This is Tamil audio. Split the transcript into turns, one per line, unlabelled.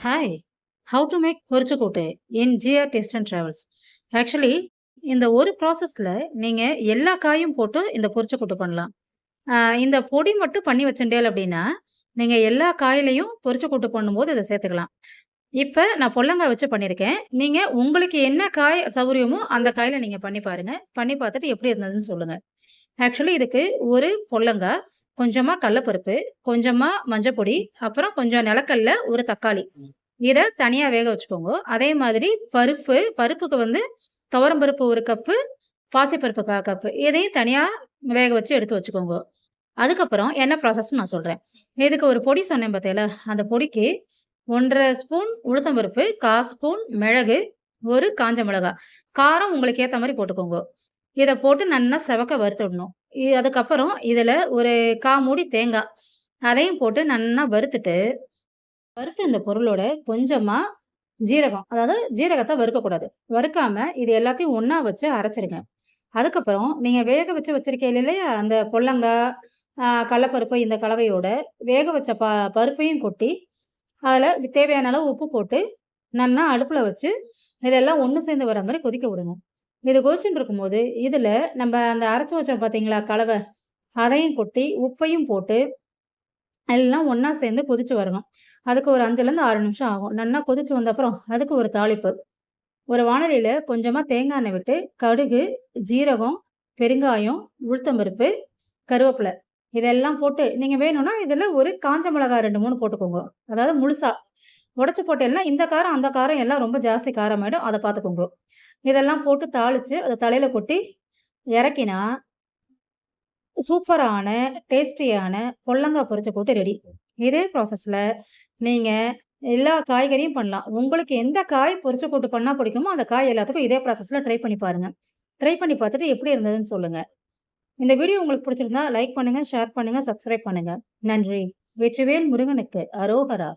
Hi how to make பொரிச்சக்கூட்டு in GR taste and travels actually இந்த ஒரு ப்ராசஸில் நீங்கள் எல்லா காயும் போட்டு இந்த பொரிச்சக்கூட்டு பண்ணலாம். இந்த பொடி மட்டும் பண்ணி வச்சுட்டேல் அப்படின்னா நீங்கள் எல்லா காயிலையும் பொரிச்சக்கூட்டு பண்ணும்போது இதை சேர்த்துக்கலாம். இப்போ நான் பொல்லங்காய் வச்சு பண்ணியிருக்கேன். நீங்கள் உங்களுக்கு என்ன காய் சௌகரியமோ அந்த காயில் நீங்கள் பண்ணி பாருங்கள் பண்ணி பார்த்துட்டு எப்படி இருந்ததுன்னு சொல்லுங்கள் ஆக்சுவலி இதுக்கு ஒரு பொல்லங்காய் கொஞ்சமாக கடலப்பருப்பு கொஞ்சமாக மஞ்சப்பொடி அப்புறம் கொஞ்சம் நிலக்கல்ல ஒரு தக்காளி. இதை தனியாக வேக வச்சுக்கோங்க. அதே மாதிரி பருப்பு பருப்புக்கு வந்து துவரம் பருப்பு ஒரு கப்பு பாசிப்பருப்பு கா கப்பு. இதையும் தனியாக வேக வச்சு எடுத்து வச்சுக்கோங்க. அதுக்கப்புறம் என்ன ப்ராசஸ்னு நான் சொல்கிறேன் இதுக்கு ஒரு பொடி சொன்னேன் பார்த்தீங்களா அந்த பொடிக்கு ஒன்றரை ஸ்பூன் உளுத்தம்பருப்பு கால் ஸ்பூன் மிளகு ஒரு காஞ்ச மிளகாய். காரம் உங்களுக்கு ஏற்ற மாதிரி போட்டுக்கோங்க. இதை போட்டு நல்லா செவக்க வறுத்துடணும். அதுக்கப்புறம் இதில் ஒரு கா மூடி தேங்காய் அதையும் போட்டு நல்லா வறுத்துட்டு வறுத்த இந்த பொருளோட கொஞ்சமாக ஜீரகம் அதாவது ஜீரகத்தை வறுக்கக்கூடாது. வறுக்காமல் இது எல்லாத்தையும் ஒன்றா வச்சு அரைச்சிருங்க. அதுக்கப்புறம் நீங்கள் வேக வச்சு வச்சுருக்கீங்க இல்லையா அந்த பொல்லங்காய் கடலப்பருப்பு இந்த கலவையோட வேக வச்ச ப பருப்பையும் கொட்டி அதில் தேவையான அளவு உப்பு போட்டு நல்லா அடுப்பில் வச்சு இதெல்லாம் ஒன்று சேர்ந்து வர மாதிரி கொதிக்க விடுங்க. இது கொதிச்சுட்டு இருக்கும்போது இதில் நம்ம அந்த அரைச்சி வச்சோம் பார்த்தீங்களா கலவை அதையும் கொட்டி உப்பையும் போட்டு எல்லாம் ஒன்றா சேர்ந்து கொதிச்சு வரணும். அதுக்கு ஒரு அஞ்சுலேருந்து ஆறு நிமிஷம் ஆகும். நல்லா கொதிச்சு வந்தப்புறம் அதுக்கு ஒரு தாளிப்பு. ஒரு வாணலியில் கொஞ்சமாக தேங்காய் எண்ணெய் விட்டு கடுகு ஜீரகம் பெருங்காயம் உளுத்தம்பருப்பு கருவேப்பிலை இதெல்லாம் போட்டு நீங்கள் வேணும்னா இதில் ஒரு காஞ்ச மிளகாய் ரெண்டு மூணு போட்டுக்கோங்க. அதாவது முழுசாக உடச்சி போட்டேன்னா இந்த காரம் அந்த காரம் எல்லாம் ரொம்ப ஜாஸ்தி காரமாயிடும். அதை பார்த்துக்கோங்க இதெல்லாம் போட்டு தாளித்து அதை தலையில் கொட்டி இறக்கினா சூப்பரான டேஸ்டியான பொல்லங்காய் பொரிச்ச கூட்டு ரெடி. இதே ப்ராசஸில் நீங்கள் எல்லா காய்கறியும் பண்ணலாம். உங்களுக்கு எந்த காய் பொரிச்ச கூட்டு பண்ணால் பிடிக்குமோ அந்த காய் எல்லாத்துக்கும் இதே ப்ராசஸில் ட்ரை பண்ணி பாருங்கள் ட்ரை பண்ணி பார்த்துட்டு எப்படி இருந்ததுன்னு சொல்லுங்கள் இந்த வீடியோ உங்களுக்கு பிடிச்சிருந்தா லைக் பண்ணுங்கள் ஷேர் பண்ணுங்கள் சப்ஸ்கிரைப் பண்ணுங்கள் நன்றி. வெற்றிவேல் முருகனுக்கு அரோகரா.